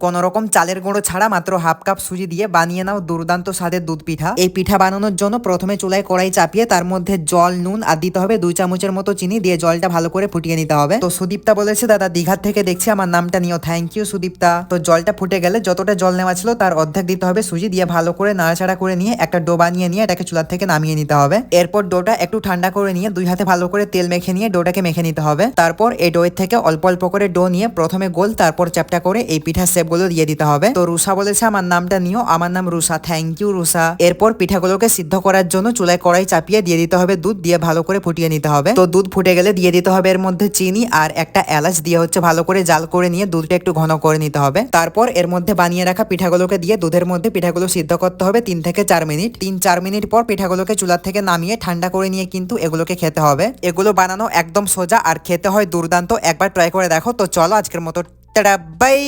কোন রকম চালের গুঁড়ো ছাড়া মাত্র হাফ কাপ সুজি দিয়ে বানিয়ে নাও দুর্দান্ত স্বাদের দুধ পিঠা। এই পিঠা বানানোর জন্য প্রথমে চুলায় কড়াই চাপিয়ে তার মধ্যে জল, নুন আর দিতে হবে দুই চামচের মতো চিনি দিয়ে জলটা ভালো করে ফুটিয়ে নিতে হবে। তো সুদীপ্তা বলেছে, দাদা, দীঘার থেকে দেখছি আমার নামটা নিও। Thank you Sudipta. তো জলটা ফুটে গেলে যতটা জল নেওয়া ছিল তার অর্ধেক দিতে হবে সুজি দিয়ে ভালো করে নাড়াচাড়া করে নিয়ে একটা ডো বানিয়ে নিয়ে এটাকে চুলার থেকে নামিয়ে নিতে হবে। এরপর ডোটা একটু ঠান্ডা করে নিয়ে দুই হাতে ভালো করে তেল মেখে নিয়ে ডোটাকে মেখে নিতে হবে। তারপর এই ডোয়ের থেকে অল্প অল্প করে ডো নিয়ে প্রথমে গোল, তারপর চ্যাপটা করে এই পিঠা পিঠার শেপগুলো দিয়ে দিতে হবে। তো রুষা বলেছে, আমার নামটা নিও। আমার নাম রুষা। Thank you Rusha. এরপর পিঠাগুলোকে সিদ্ধ করার জন্য চুলায় কড়াই চাপিয়ে দিয়ে দিতে হবে দুধ, দিয়ে ভালো করে ফুটিয়ে নিতে হবে। তো দুধ ফুটে গেলে দিয়ে দিতে হবে এর মধ্যে চিনি আর একটা এলাচ, দিয়ে হচ্ছে ভালো করে জাল করে নিয়ে দুধটা একটু ঘন করে নিতে হবে। তারপর এর মধ্যে বানিয়ে রাখা পিঠাগুলোকে দিয়ে দুধের মধ্যে পিঠাগুলো সিদ্ধ করতে হবে তিন থেকে চার মিনিট। তিন চার মিনিট পর পিঠাগুলোকে চুলার থেকে নামিয়ে ঠান্ডা করে নিয়ে কিন্তু এগুলোকে খেতে হবে। এগুলো বানানো একদম সোজা আর খেতে হয় দুর্দান্ত। একবার ট্রাই করে দেখো। তো চলো আজকের মতো বাই।